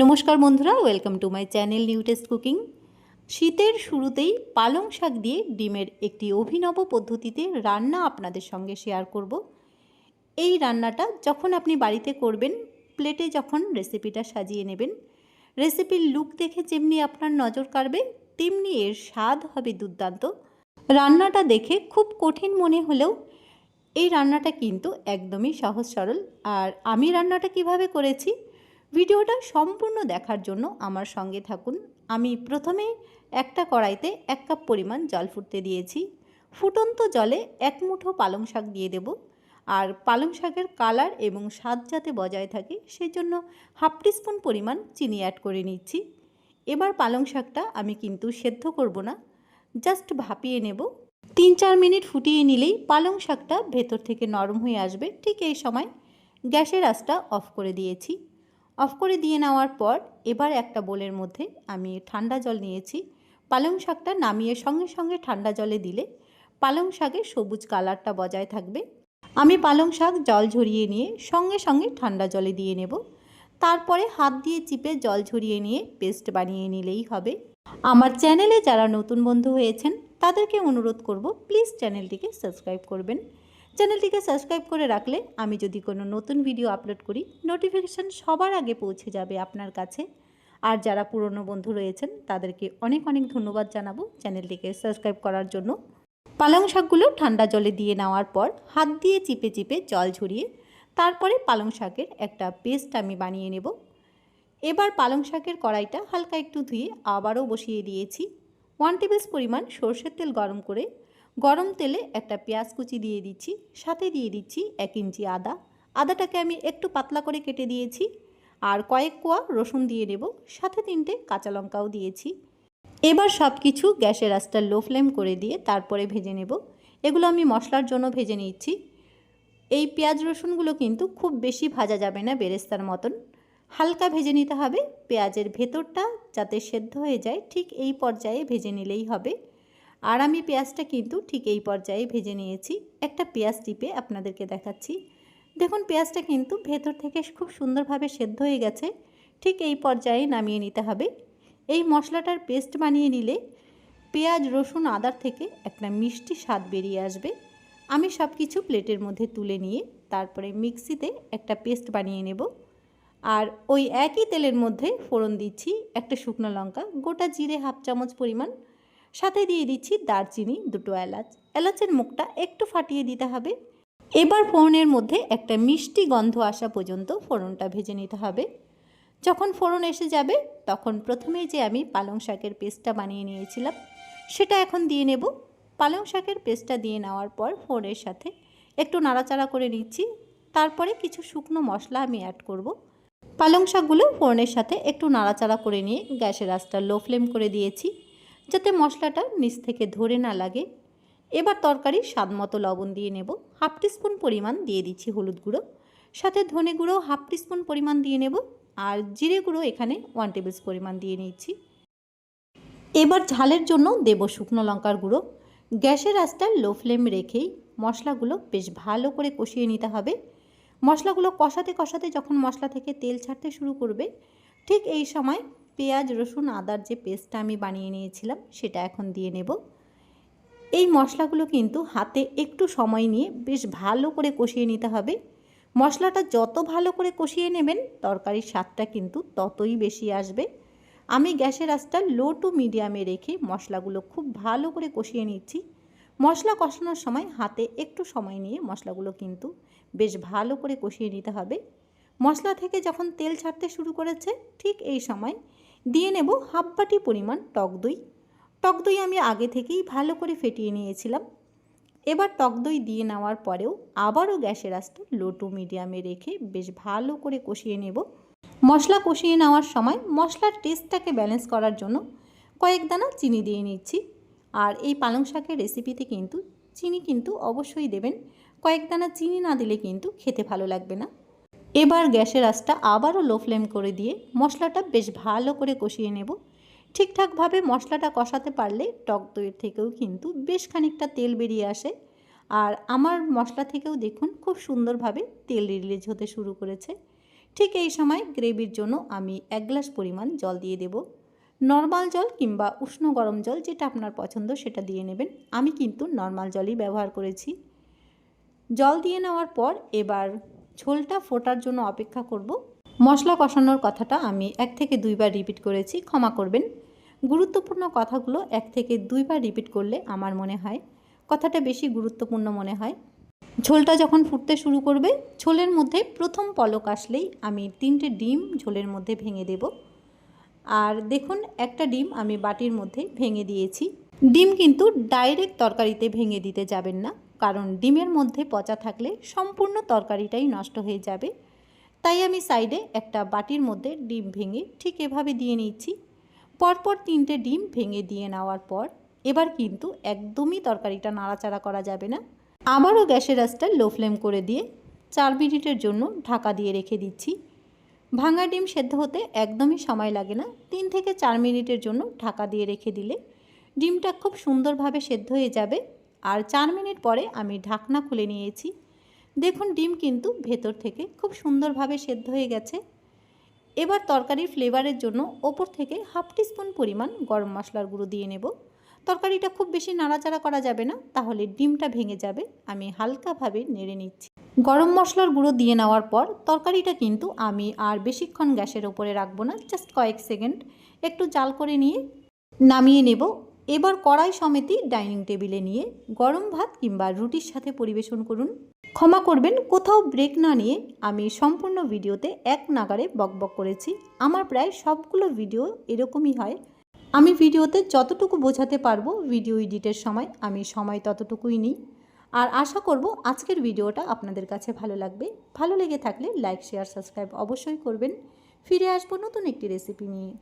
নমস্কার বন্ধুরা welcome to my channel new taste cooking শীতের শুরুতেই পালং শাক দিয়ে ডিমের একটি অভিনব পদ্ধতিতে রান্না আপনাদের সঙ্গে শেয়ার করব। এই রান্নাটা যখন আপনি বাড়িতে করবেন প্লেটে যখন রেসিপিটা সাজিয়ে নেবেন রেসিপির লুক দেখে যেমনি আপনার নজর কাড়বে, তেমনি এর স্বাদ হবে দুর্দান্ত। রান্নাটা দেখে খুব কঠিন মনে হলেও এই রান্নাটা কিন্তু একদমই সহজ সরল। আর আমি রান্নাটা কীভাবে করেছি ভিডিওটা সম্পূর্ণ দেখার জন্য আমার সঙ্গে থাকুন। আমি প্রথমে একটা কড়াইতে এক কাপ পরিমাণ জল ফুটতে দিয়েছি। ফুটন্ত জলে এক মুঠো পালং শাক দিয়ে দেব। আর পালং শাকের কালার এবং স্বাদ যাতে বজায় থাকে সেই জন্য হাফ টিস্পুন পরিমাণ চিনি অ্যাড করে নিচ্ছি। এবার পালং শাকটা আমি কিন্তু সেদ্ধ করব না, জাস্ট ভাপিয়ে নেব। তিন চার মিনিট ফুটিয়ে নিলেই পালং শাকটা ভেতর থেকে নরম হয়ে আসবে। ঠিক এই সময় গ্যাসের আঁচটা অফ করে দিয়েছি। অফ করে দিয়ে নেওয়ার পর এবার একটা বোলের মধ্যে আমি ঠান্ডা জল নিয়েছি। পালং শাকটা নামিয়ে সঙ্গে সঙ্গে ঠান্ডা জলে দিলে পালং শাকের সবুজ কালারটা বজায় থাকবে। আমি পালং শাক জল ঝরিয়ে নিয়ে সঙ্গে সঙ্গে ঠান্ডা জলে দিয়ে নেব। তারপরে হাত দিয়ে চিপে জল ঝরিয়ে নিয়ে পেস্ট বানিয়ে নিলেই হবে। আমার চ্যানেলে যারা নতুন বন্ধু হয়েছেন, তাদেরকে অনুরোধ করব, প্লিজ চ্যানেলটিকে সাবস্ক্রাইব করবেন। চ্যানেলটিকে সাবস্ক্রাইব করে রাখলে আমি যদি কোনো নতুন ভিডিও আপলোড করি নোটিফিকেশান সবার আগে পৌঁছে যাবে আপনার কাছে। আর যারা পুরনো বন্ধু রয়েছেন, তাদেরকে অনেক অনেক ধন্যবাদ জানাব চ্যানেলটিকে সাবস্ক্রাইব করার জন্য। পালং শাকগুলো ঠান্ডা জলে দিয়ে নেওয়ার পর হাত দিয়ে চিপে চিপে জল ঝরিয়ে, তারপরে পালং শাকের একটা পেস্ট আমি বানিয়ে নেব। এবার পালং শাকের কড়াইটা হালকা একটু ধুয়ে আবারও বসিয়ে দিয়েছি। ওয়ান টেবিল পরিমাণ সর্ষের তেল গরম করে গরম তেলে একটা পেঁয়াজ কুচি দিয়ে দিচ্ছি, সাথে দিয়ে দিচ্ছি এক ইঞ্চি আদা। আদাটাকে আমি একটু পাতলা করে কেটে দিয়েছি আর কয়েক কোয়া রসুন দিয়ে নেব সাথে তিনটে কাঁচা লঙ্কাও দিয়েছি। এবার সব কিছু গ্যাসের আঁচটা লো ফ্লেম করে দিয়ে তারপরে ভেজে নেব। এগুলো আমি মশলার জন্য ভেজে নিচ্ছি। এই পেঁয়াজ রসুনগুলো কিন্তু খুব বেশি ভাজা যাবে না বেরেস্তার মতন। হালকা ভেজে নিতে হবে, পেঁয়াজের ভেতরটা যাতে সেদ্ধ হয়ে যায়, ঠিক এই পর্যায়ে ভেজে নিলেই হবে। আর আমি পেঁয়াজটা কিন্তু ঠিক এই পর্যায়ে ভেজে নিয়েছি। একটা পেঁয়াজ টিপে আপনাদেরকে দেখাচ্ছি। দেখুন, পেঁয়াজটা কিন্তু ভেতর থেকে খুব সুন্দরভাবে সেদ্ধ হয়ে গেছে। ঠিক এই পর্যায়ে নামিয়ে নিতে হবে। এই মশলাটার পেস্ট বানিয়ে নিলে পেঁয়াজ, রসুন, আদার থেকে একটা মিষ্টি স্বাদ বেরিয়ে আসবে। আমি সব কিছু প্লেটের মধ্যে তুলে নিয়ে তারপরে মিক্সিতে একটা পেস্ট বানিয়ে নেব। আর ওই একই তেলের মধ্যে ফোড়ন দিচ্ছি একটা শুকনো লঙ্কা। গোটা জিরে হাফ চামচ পরিমাণ সাথে দিয়ে দিচ্ছি দারচিনি দুটো এলাচ। এলাচের মুখটা একটু ফাটিয়ে দিতে হবে। এবার ফোড়নের মধ্যে একটা মিষ্টি গন্ধ আসা পর্যন্ত ফোড়নটা ভেজে নিতে হবে। যখন ফোড়ন এসে যাবে, তখন প্রথমেই যে আমি পালং শাকের পেস্টটা বানিয়ে নিয়েছিলাম, সেটা এখন দিয়ে নেব। পালং শাকের পেস্টটা দিয়ে নেওয়ার পর ফোড়নের সাথে একটু নাড়াচাড়া করে নিচ্ছি। তারপরে কিছু শুকনো মশলা আমি অ্যাড করব। পালং শাকগুলো ফোড়নের সাথে একটু নাড়াচাড়া করে নিয়ে গ্যাসের আঁচটা লো ফ্লেম করে দিয়েছি। যাতে মশলাটা নিচ থেকে ধরে না লাগে। এবার তরকারি স্বাদ মতো লবণ দিয়ে নেব। হাফ টিস্পুন পরিমাণ দিয়ে দিচ্ছি হলুদ গুঁড়ো। সাথে ধনে গুঁড়ো হাফ টিস্পুন পরিমাণ দিয়ে নেব। আর জিরে গুঁড়ো এখানে ওয়ান টেবিল পরিমাণ দিয়ে নিচ্ছি। এবার ঝালের জন্য দেব শুকনো লঙ্কার গুঁড়ো। গ্যাসের আঁচটা লো ফ্লেম রেখেই মশলাগুলো বেশ ভালো করে কষিয়ে নিতে হবে। মশলাগুলো কষাতে কষাতে যখন মশলা থেকে তেল ছাড়তে শুরু করবে, ঠিক এই সময় পেঁয়াজ, রসুন, আদার যে পেস্টটা আমি বানিয়ে নিয়েছিলাম সেটা এখন দিয়ে নেব। এই মশলাগুলো কিন্তু হাতে একটু সময় নিয়ে বেশ ভালো করে কষিয়ে নিতে হবে। মশলাটা যত ভালো করে কষিয়ে নেবেন, তরকারির স্বাদটা কিন্তু ততই বেশি আসবে। আমি গ্যাসের আঁচটা লো টু মিডিয়ামে রেখে মশলাগুলো খুব ভালো করে কষিয়ে নিচ্ছি। মশলা কষানোর সময় হাতে একটু সময় নিয়ে মশলাগুলো কিন্তু বেশ ভালো করে কষিয়ে নিতে হবে। মশলা থেকে যখন তেল ছাড়তে শুরু করেছে, ঠিক এই সময় দিয়ে নেব হাফ বাটি পরিমাণ টক দই। টক দই আমি আগে থেকেই ভালো করে ফেটিয়ে নিয়েছিলাম। এবার টক দই দিয়ে নেওয়ার পরেও আবারও গ্যাসের আঁচটা লো টু মিডিয়ামে রেখে বেশ ভালো করে কষিয়ে নেব। মশলা কষিয়ে নেওয়ার সময় মশলার টেস্টটাকে ব্যালেন্স করার জন্য কয়েক দানা চিনি দিয়ে নিচ্ছি। আর এই পালং শাকের রেসিপিতে কিন্তু, চিনি কিন্তু অবশ্যই দেবেন। কয়েক দানা চিনি না দিলে কিন্তু খেতে ভালো লাগবে না। এবার গ্যাসের আঁচটা আবারও লো ফ্লেম করে দিয়ে মশলাটা বেশ ভালো করে কষিয়ে নেব। ঠিকঠাকভাবে মশলাটা কষাতে পারলে টক দইয়ের থেকেও কিন্তু বেশ খানিকটা তেল বেরিয়ে আসে। আর আমার মশলা থেকেও দেখুন খুব সুন্দরভাবে তেল রিলিজ হতে শুরু করেছে। ঠিক এই সময় গ্রেভির জন্য আমি এক গ্লাস পরিমাণ জল দিয়ে দেব। নর্মাল জল কিংবা উষ্ণ গরম জল যেটা আপনার পছন্দ সেটা দিয়ে নেবেন। আমি কিন্তু নর্মাল জলই ব্যবহার করেছি। জল দিয়ে নেওয়ার পর এবার ঝোলটা ফোটার জন্য অপেক্ষা করব। মশলা কষানোর কথাটা আমি এক থেকে দুইবার রিপিট করেছি, ক্ষমা করবেন। গুরুত্বপূর্ণ কথাগুলো এক থেকে দুইবার রিপিট করলে আমার মনে হয়, কথাটা বেশি গুরুত্বপূর্ণ মনে হয়। ঝোলটা যখন ফুটতে শুরু করবে, ঝোলের মধ্যে প্রথম পলক আসলেই আমি তিনটে ডিম ঝোলের মধ্যে ভেঙে দেব। আর দেখুন, একটা ডিম আমি বাটির মধ্যে ভেঙে দিয়েছি। ডিম কিন্তু ডাইরেক্ট তরকারিতে ভেঙে দিতে যাবেন না। কারণ ডিমের মধ্যে পচা থাকলে সম্পূর্ণ তরকারিটাই নষ্ট হয়ে যাবে। তাই আমি সাইডে একটা বাটির মধ্যে ডিম ভেঙে ঠিক এভাবে দিয়ে নিচ্ছি। পরপর তিনটে ডিম ভেঙে দিয়ে নেওয়ার পর এবার কিন্তু একদমই তরকারিটা নাড়াচাড়া করা যাবে না। আবারও গ্যাসের আঁচটা লো ফ্লেম করে দিয়ে চার মিনিটের জন্য ঢাকা দিয়ে রেখে দিচ্ছি। ভাঙা ডিম সেদ্ধ হতে একদমই সময় লাগে না। তিন থেকে চার মিনিটের জন্য ঢাকা দিয়ে রেখে দিলে ডিমটা খুব সুন্দরভাবে সেদ্ধ হয়ে যাবে। আর চার মিনিট পরে আমি ঢাকনা খুলে নিয়েছি। দেখুন, ডিম কিন্তু ভেতর থেকে খুব সুন্দরভাবে সেদ্ধ হয়ে গেছে। এবার তরকারির ফ্লেভারের জন্য ওপর থেকে হাফ টিস্পুন পরিমাণ গরম মশলার গুঁড়ো দিয়ে নেব। তরকারিটা খুব বেশি নাড়াচাড়া করা যাবে না, তাহলে ডিমটা ভেঙে যাবে। আমি হালকাভাবে নেড়ে নিচ্ছি। গরম মশলার গুঁড়ো দিয়ে নেওয়ার পর তরকারিটা কিন্তু আমি আর বেশিক্ষণ গ্যাসের ওপরে রাখব না, জাস্ট কয়েক সেকেন্ড। একটু জাল করে নিয়ে নামিয়ে নেব। এবার কড়াই সমেতি ডাইনিং টেবিলে নিয়ে গরম ভাত কিংবা রুটির সাথে পরিবেশন করুন। ক্ষমা করবেন, কোথাও ব্রেক না নিয়ে আমি সম্পূর্ণ ভিডিওতে এক নাগারে বকবক করেছি। আমার প্রায় সবগুলো ভিডিও এরকমই হয়। আমি ভিডিওতে যতটুকু বোঝাতে পারব ভিডিও এডিটের সময় আমি সময় ততটুকুই নিই। আর আশা করব আজকের ভিডিওটা আপনাদের কাছে ভালো লাগবে। ভালো লেগে থাকলে লাইক, শেয়ার, সাবস্ক্রাইব অবশ্যই করবেন। ফিরে আসব নতুন একটি রেসিপি নিয়ে।